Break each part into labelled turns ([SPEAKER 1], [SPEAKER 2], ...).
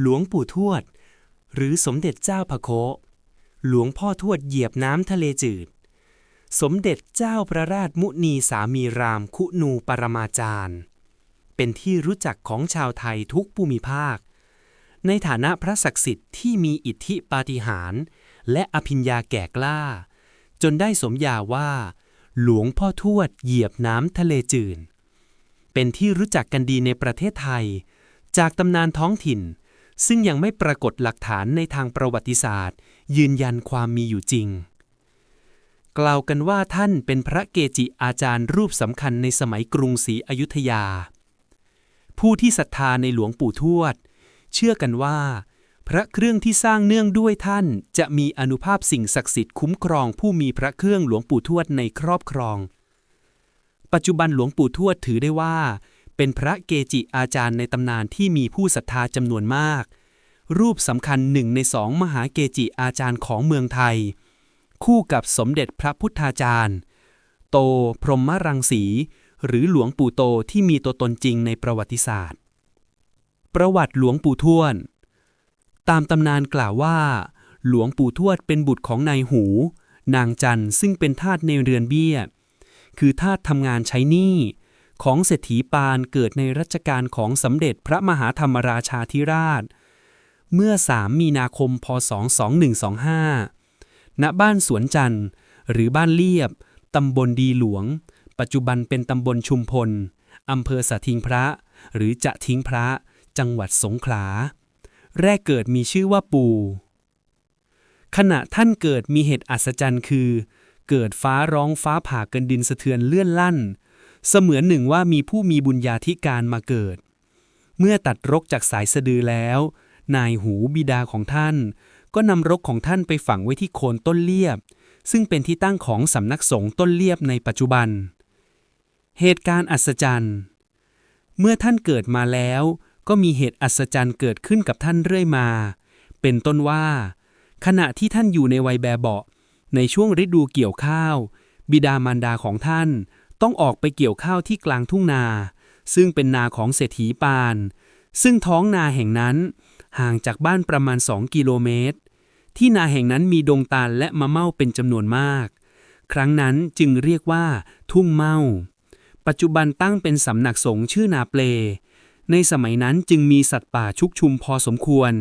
[SPEAKER 1] หลวงปู่ทวด หรือสมเด็จเจ้าพระโค หลวงพ่อทวดเหยียบน้ำทะเลจืด สมเด็จเจ้าพระราชมุนีสามีรามคุณูปรมาจารย์ เป็นที่รู้จักของชาวไทยทุกภูมิภาค ในฐานะพระศักดิ์สิทธิ์ที่มีอิทธิปาฏิหาริย์และอภิญญาแก่กล้า จนได้สมญาว่า หลวงพ่อทวดเหยียบน้ำทะเลจืดเป็นที่รู้จักกันดีในประเทศไทย จากตำนานท้องถิ่น ซึ่งยังไม่ปรากฏหลักฐานในทางประวัติศาสตร์ ยืนยันความมีอยู่จริง กล่าวกันว่าท่านเป็นพระเกจิอาจารย์รูปสำคัญในสมัยกรุงศรีอยุธยา ผู้ที่ศรัทธาในหลวงปู่ทวด เชื่อกันว่า พระเครื่องที่สร้างเนื่องด้วยท่านจะมีอนุภาพสิ่งศักดิ์สิทธิ์คุ้มครองผู้มีพระเครื่องหลวงปู่ทวดในครอบครอง ปัจจุบันหลวงปู่ทวดถือได้ว่า เป็นพระเกจิอาจารย์ในตำนานที่มีผู้ศรัทธาจำนวนมาก รูปสำคัญหนึ่งในสองมหาเกจิอาจารย์ของเมืองไทย คู่กับสมเด็จพระพุทธาจารย์ โตพรหมรังสี หรือหลวงปู่โตที่มีตัวตนจริงในประวัติศาสตร์ ประวัติหลวงปู่ทวดตามตำนานกล่าวว่า หลวงปู่ทวดเป็นบุตรของนายหู นางจันทร์ซึ่งเป็นทาสในเรือนเบี้ย คือทาสทำงานใช้หนี้ ของเศรษฐีปานเกิดในรัชกาลของสมเด็จพระมหาธรรมราชาธิราช เมื่อ 3 มีนาคม พศ 2125 ณ บ้านสวนจันทร์ หรือบ้านเลียบ ตำบลดีหลวง ปัจจุบันเป็นตำบลชุมพล อำเภอสะทิงพระ หรือจะทิ้งพระ จังหวัดสงขลา แรกเกิดมีชื่อว่าปูขณะท่านเกิดมีเหตุอัศจรรย์คือ เกิดฟ้าร้องฟ้าผ่าเกันดินสะเทือนเลื่อนลั่น เสมือนหนึ่งว่ามีผู้มีบุญญาธิการมาเกิด เมื่อตัดรกจากสายสะดือแล้ว นายหูบิดาของท่าน ก็นำรกของท่านไปฝังไว้ที่โคนต้นเลียบ ซึ่งเป็นที่ตั้งของสำนักสงฆ์ต้นเลียบในปัจจุบัน เหตุการณ์อัศจรรย์ เมื่อท่านเกิดมาแล้ว ก็มีเหตุอัศจรรย์เกิดขึ้นกับท่านเรื่อยมา เป็นต้นว่า ขณะที่ท่านอยู่ในวัยแบบเบาะในช่วงฤดูเกี่ยวข้าว บิดามารดาของท่าน ต้องออกไปเกี่ยวข้าวที่กลางทุ่งนา ซึ่งเป็นนาของเศรษฐีปาน ซึ่งท้องนาแห่งนั้นห่างจากบ้านประมาณ 2 กิโลเมตร ที่นาแห่งนั้นมีดงตาลและมะเม่าเป็นจำนวนมาก ครั้งนั้นจึงเรียกว่า ทุ่งเม่า ปัจจุบันตั้งเป็นสำนักสงฆ์ชื่อนาเปล ในสมัยนั้นจึงมีสัตว์ป่าชุกชุมพอสมควร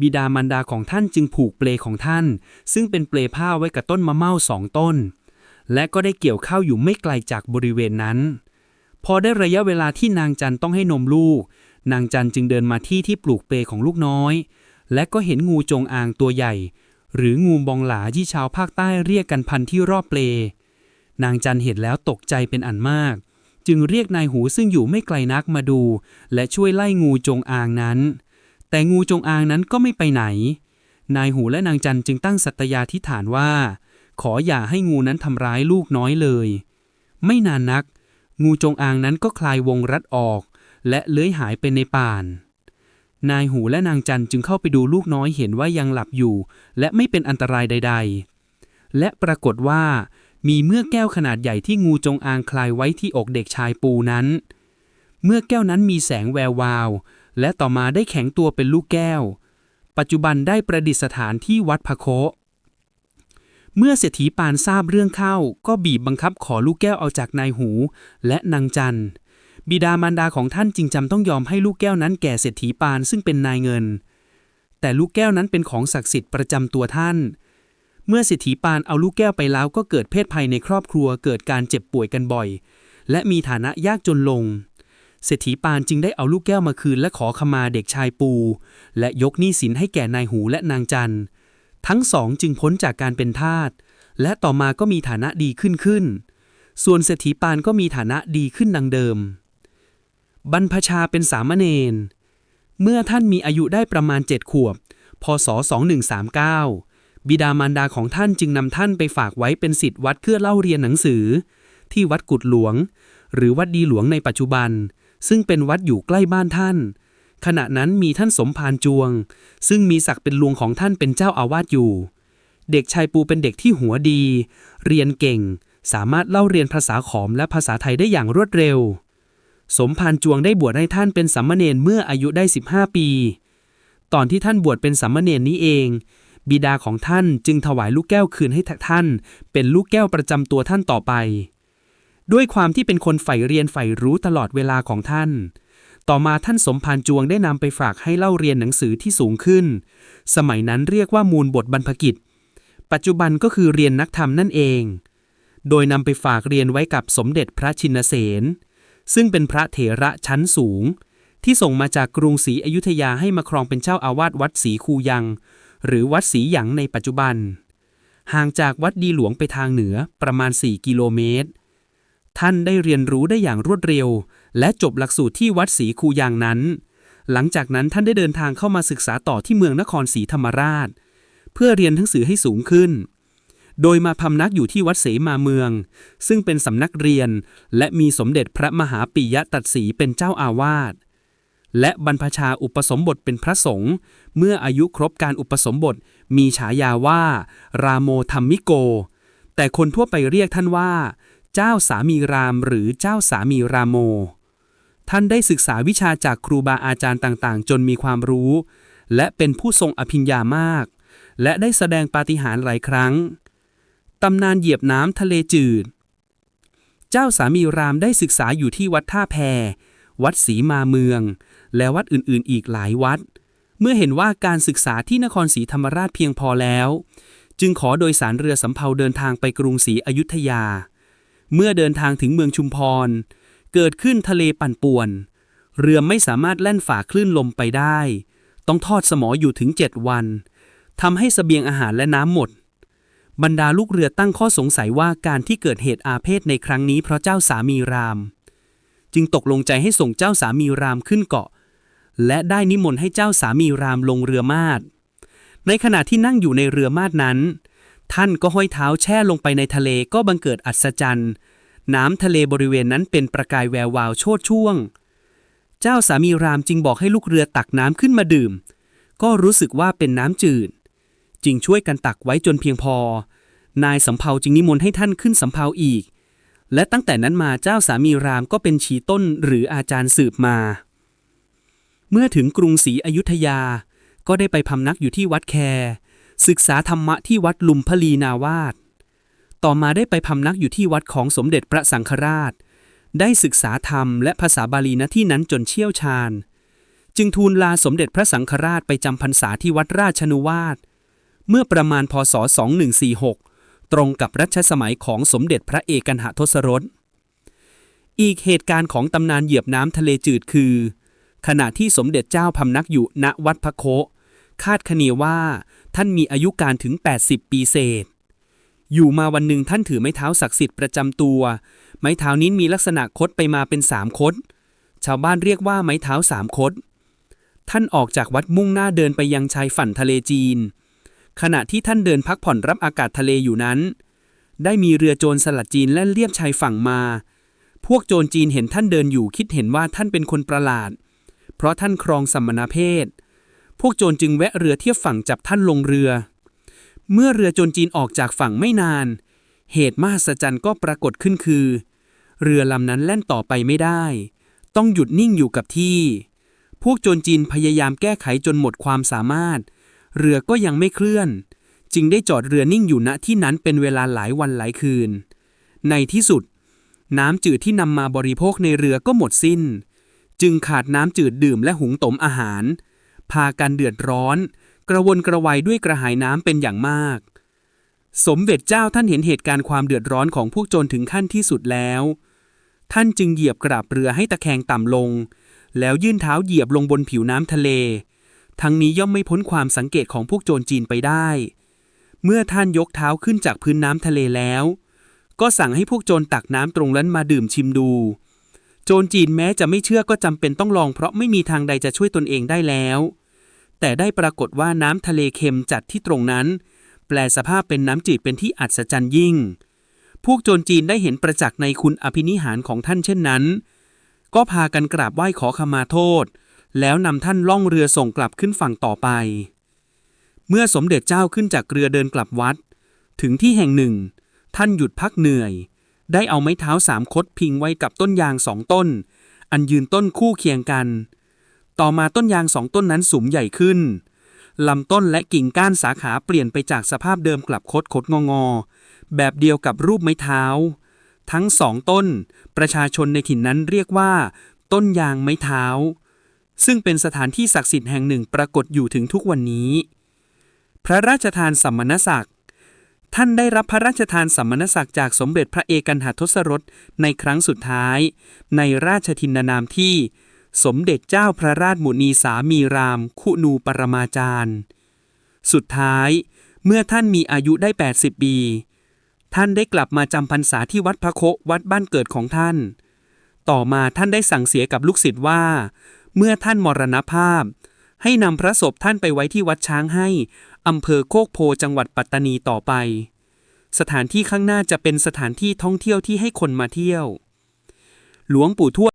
[SPEAKER 1] บิดามารดาของท่านจึงผูกเปลของท่าน ซึ่งเป็นเปลผ้าไว้กับต้นมะเม่าสองต้น และก็ได้เกี่ยวข้าวอยู่ไม่ไกลจากบริเวณนั้น พอได้ระยะเวลาที่นางจันต้องให้นมลูก นางจันจึงเดินมาที่ที่ปลูกเปของลูกน้อย และก็เห็นงูจงอางตัวใหญ่ หรืองูบองหลาที่ชาวภาคใต้เรียกกันพันที่รอบเปล นางจันเห็นแล้วตกใจเป็นอันมาก จึงเรียกนายหูซึ่งอยู่ไม่ไกลนักมาดู และช่วยไล่งูจงอางนั้น แต่งูจงอางนั้นก็ไม่ไปไหน นายหูและนางจันจึงตั้งสัตยาธิฐานว่า ขออย่าให้งูนั้นทำร้ายลูกน้อยเลย ไม่นานนัก งูจงอางนั้นก็คลายวงรัดออก และเลื้อยหายไปในป่าน นายหูและนางจันจึงเข้าไปดูลูกน้อยเห็นว่ายังหลับอยู่ และไม่เป็นอันตรายใด ๆ และปรากฏว่า มีเมื่อแก้วขนาดใหญ่ที่งูจงอางคลายไว้ที่อกเด็กชายปูนั้น เมื่อแก้วนั้นมีแสงแวววาว และต่อมาได้แข็งตัวเป็นลูกแก้ว ปัจจุบันได้ประดิษฐานที่วัดพะโค เมื่อเศรษฐีปานทราบเรื่องเข้า ก็บีบบังคับขอลูกแก้วเอาจากนายหู และนางจันบิดามารดาของท่านจึงจำต้องยอมให้ลูกแก้วนั้นแก่เศรษฐีปานซึ่งเป็นนายเงิน แต่ลูกแก้วนั้นเป็นของศักดิ์สิทธิ์ประจำตัวท่าน เมื่อเศรษฐีปานเอาลูกแก้วไปแล้วก็เกิดเพศภัยในครอบครัวเกิดการเจ็บป่วยกันบ่อย และมีฐานะยากจนลงเศรษฐีปานจึงได้เอาลูกแก้วมาคืนและขอขมาเด็กชายปู และยกหนี้สินให้แก่นายหูและนางจันทั้ ทั้งสองจึงพ้นจากการเป็นทาสและต่อมาก็มีฐานะดีขึ้นขึ้น ส่วนเศรษฐีปานก็มีฐานะดีขึ้นดังเดิม บรรพชาเป็นสามเณร เมื่อท่านมีอายุได้ประมาณเจ็ดขวบ พศ 2139 บิดามารดาของท่านจึงนำท่านไปฝากไว้เป็นศิษย์วัดเพื่อเล่าเรียนหนังสือ ที่วัดกุดหลวง หรือวัดดีหลวงในปัจจุบัน ซึ่งเป็นวัดอยู่ใกล้บ้านท่าน ขณะนั้นมีท่านสมภารจวง ซึ่งมีศักดิ์เป็นลุงของท่านเป็นเจ้าอาวาสอยู่ เด็กชายปูเป็นเด็กที่หัวดี เรียนเก่ง สามารถเล่าเรียนภาษาขอมและภาษาไทยได้อย่างรวดเร็ว สมภารจวงได้บวชให้ท่านเป็นสัมมเนรเมื่ออายุได้ 15 ปี
[SPEAKER 2] ตอนที่ท่านบวชเป็นสามมเณรนี้เอง บิดาของท่านจึงถวายลูกแก้วคืนให้ท่าน เป็นลูกแก้วประจำตัวท่านต่อไป ด้วยความที่เป็นคนใฝ่เรียนใฝ่รู้ตลอดเวลาของท่าน ต่อมาท่านสมภารจวงได้นำไปฝากให้เล่าเรียนหนังสือที่สูงขึ้น สมัยนั้นเรียกว่ามูลบทบรรพกิจ ปัจจุบันก็คือเรียนนักธรรมนั่นเอง โดยนำไปฝากเรียนไว้กับสมเด็จพระชินเสนซึ่งเป็นพระเถระชั้นสูง ที่ส่งมาจากกรุงศรีอยุธยาให้มาครองเป็นเจ้าอาวาสวัดศรีคูยัง หรือวัดศรีหยังในปัจจุบัน ห่างจากวัดดีหลวงไปทางเหนือประมาณ 4 กิโลเมตร ท่านได้เรียนรู้ได้อย่างรวดเร็ว และจบหลักสูตรที่วัดศรีคูยังนั้น หลังจากนั้นท่านได้เดินทางเข้ามาศึกษาต่อที่เมืองนครศรีธรรมราช เพื่อเรียนหนังสือให้สูงขึ้น โดยมาพำนักอยู่ที่วัดเสมาเมือง ซึ่งเป็นสำนักเรียน และมีสมเด็จพระมหาปิยตัดสีเป็นเจ้าอาวาสและบรรพชาอุปสมบทเป็นพระสงฆ์เมื่ออายุครบการอุปสมบทมีฉายาว่า รามโมธรรมิโก แต่คนทั่วไปเรียกท่านว่า เจ้าสามีรามหรือเจ้าสามีรามโม ท่านได้ศึกษาวิชาจากครูบาอาจารย์ต่างๆ จนมีความรู้ และเป็นผู้ทรงอภิญญามาก และได้แสดงปาฏิหาริย์หลายครั้ง ตำนานเหยียบน้ำทะเลจืด เจ้าสามีรามได้ศึกษาอยู่ที่วัดท่าแพ วัดศรีมาเมือง และวัดอื่นๆ อีกหลายวัด เมื่อเห็นว่าการศึกษาที่นครศรีธรรมราชเพียงพอแล้ว จึงขอโดยสารเรือสำเภาเดินทางไปกรุงศรีอยุธยา เมื่อเดินทางถึงเมืองชุมพร เกิดขึ้นทะเลปั่นป่วน เรือไม่สามารถแล่นฝ่าคลื่นลมไปได้ ต้องทอดสมออยู่ถึงเจ็ดวันทำให้สเสบียงอาหารและน้ำหมด บรรดาลูกเรือตั้งข้อสงสัยว่าการที่เกิดเหตุอาเพศในครั้งนี้เพราะเจ้าสามีราม จึงตกลงใจให้ส่งเจ้าสามีรามขึ้นเกาะ และได้นิมนต์ให้เจ้าสามีรามลงเรือมาดในขณะที่นั่งอยู่ในเรือมาดนั้น ท่านก็ห้อยเท้าแช่ลงไปในทะเลก็บังเกิดอัศจรรย์ น้ำทะเลบริเวณนั้นเป็นประกายแวววาวโชดช่วง เจ้าสามีรามจึงบอกให้ลูกเรือตักน้ำขึ้นมาดื่ม ก็รู้สึกว่าเป็นน้ำจืด จึงช่วยกันตักไว้จนเพียงพอ นายสำเภาจึงนิมนต์ให้ท่านขึ้นสำเภาอีก และตั้งแต่นั้นมาเจ้าสามีรามก็เป็นชีต้นหรืออาจารย์สืบมา เมื่อถึงกรุงศรีอยุธยา ก็ได้ไปพำนักอยู่ที่วัดแคศึกษาธรรมะที่วัดลุมพลีนาวาส ต่อมาได้ไปพำนักอยู่ที่วัดของสมเด็จพระสังฆราช ได้ศึกษาธรรมและภาษาบาลีณที่นั้นจนเชี่ยวชาญ จึงทูลลาสมเด็จพระสังฆราชไปจำพรรษาที่วัดราชนุวาสเมื่อประมาณพศ 2146 ตรงกับรัชสมัยของสมเด็จพระเอกันหทศรส อีกเหตุการณ์ของตำนานเหยียบน้ำทะเลจืดคือ ขณะที่สมเด็จเจ้าพำนักอยู่ณวัดพระโคคาดคะเนว่าท่านมีอายุการถึง 80 ปีเศษ อยู่มาวันหนึ่งท่านถือไม้เท้าศักดิ์สิทธิ์ประจำตัว ไม้เท้านี้มีลักษณะคดไปมาเป็นสามคด ชาวบ้านเรียกว่าไม้เท้าสามคด ท่านออกจากวัดมุ่งหน้าเดินไปยังชายฝั่งทะเลจีน ขณะที่ท่านเดินพักผ่อนรับอากาศทะเลอยู่นั้น ได้มีเรือโจรสลัดจีนแล่นเลียบชายฝั่งมา พวกโจรจีนเห็นท่านเดินอยู่คิดเห็นว่าท่านเป็นคนประหลาด เพราะท่านครองสัมมนาเพศ พวกโจรจึงแวะเรือเทียบฝั่งจับท่านลงเรือ เมื่อเรือโจรจีนออกจากฝั่งไม่นาน เหตุมหัศจรรย์ก็ปรากฏขึ้นคือ เรือลำนั้นแล่นต่อไปไม่ได้ ต้องหยุดนิ่งอยู่กับที่ พวกโจรจีนพยายามแก้ไขจนหมดความสามารถ เรือก็ยังไม่เคลื่อน จึงได้จอดเรือนิ่งอยู่ณที่นั้นเป็นเวลาหลายวันหลายคืน ในที่สุด น้ำจืดที่นำมาบริโภคในเรือก็หมดสิ้น จึงขาดน้ำจืดดื่มและหุงต้มอาหาร พากันเดือดร้อน กระวนกระวายด้วยกระหายน้ำเป็นอย่างมาก สมเด็จเจ้าท่านเห็นเหตุการณ์ความเดือดร้อนของพวกโจรถึงขั้นที่สุดแล้ว ท่านจึงเหยียบกราบเรือให้ตะแคงต่ำลง แล้วยื่นเท้าเหยียบลงบนผิวน้ำทะเล ทั้งนี้ย่อมไม่พ้นความสังเกตของพวกโจรจีนไปได้ เมื่อท่านยกเท้าขึ้นจากพื้นน้ำทะเลแล้ว ก็สั่งให้พวกโจรตักน้ำตรงนั้นมาดื่มชิมดูโจรจีนแม้จะไม่เชื่อก็จำเป็นต้องลองเพราะไม่มีทางใดจะช่วยตนเองได้แล้ว แต่ได้ปรากฏว่าน้ำทะเลเค็มจัดที่ตรงนั้น แปลสภาพเป็นน้ำจืดเป็นที่อัศจรรย์ยิ่ง พวกโจรจีนได้เห็นประจักษ์ในคุณอภินิหารของท่านเช่นนั้น ก็พากันกราบไหว้ขอขมาโทษ แล้วนำท่านล่องเรือส่งกลับขึ้นฝั่งต่อไป เมื่อสมเด็จเจ้าขึ้นจากเรือเดินกลับวัด ถึงที่แห่งหนึ่ง ท่านหยุดพักเหนื่อย ได้เอาไม้เท้าสามคดพิงไว้กับต้นยางสองต้น อันยืนต้นคู่เคียงกัน ต่อมาต้นยางสองต้นนั้นสูงใหญ่ขึ้น ลำต้นและกิ่งก้านสาขาเปลี่ยนไปจากสภาพเดิมกลับคดคดงองอแบบเดียวกับรูปไม้เท้า ทั้งสองต้น ประชาชนในถิ่นนั้นเรียกว่า ต้นยางไม้เท้า ซึ่งเป็นสถานที่ศักดิ์สิทธิ์แห่งหนึ่งปรากฏอยู่ถึงทุกวันนี้ พระราชทานสัมมณศักดิ์ท่านได้รับพระราชทานสัมมณศักดิ์จากสมเด็จพระเอกันหทศรสในครั้งสุดท้าย ในราชทินนามที่ สมเด็จเจ้าพระราชมุนีสามีราม คุณูปรมาจารย์ สุดท้ายเมื่อท่านมีอายุได้ 80 ปี ท่านได้กลับมาจำพรรษาที่วัดพระโควัดบ้านเกิดของท่าน ต่อมาท่านได้สั่งเสียกับลูกศิษย์ว่า เมื่อท่านมรณภาพ ให้นำพระศพท่านไปไว้ที่วัดช้างให้อำเภอโคกโพจังหวัดปัตตานีต่อไป สถานที่ข้างหน้าจะเป็นสถานที่ท่องเที่ยวที่ให้คนมาเที่ยว หลวงปู่ทวด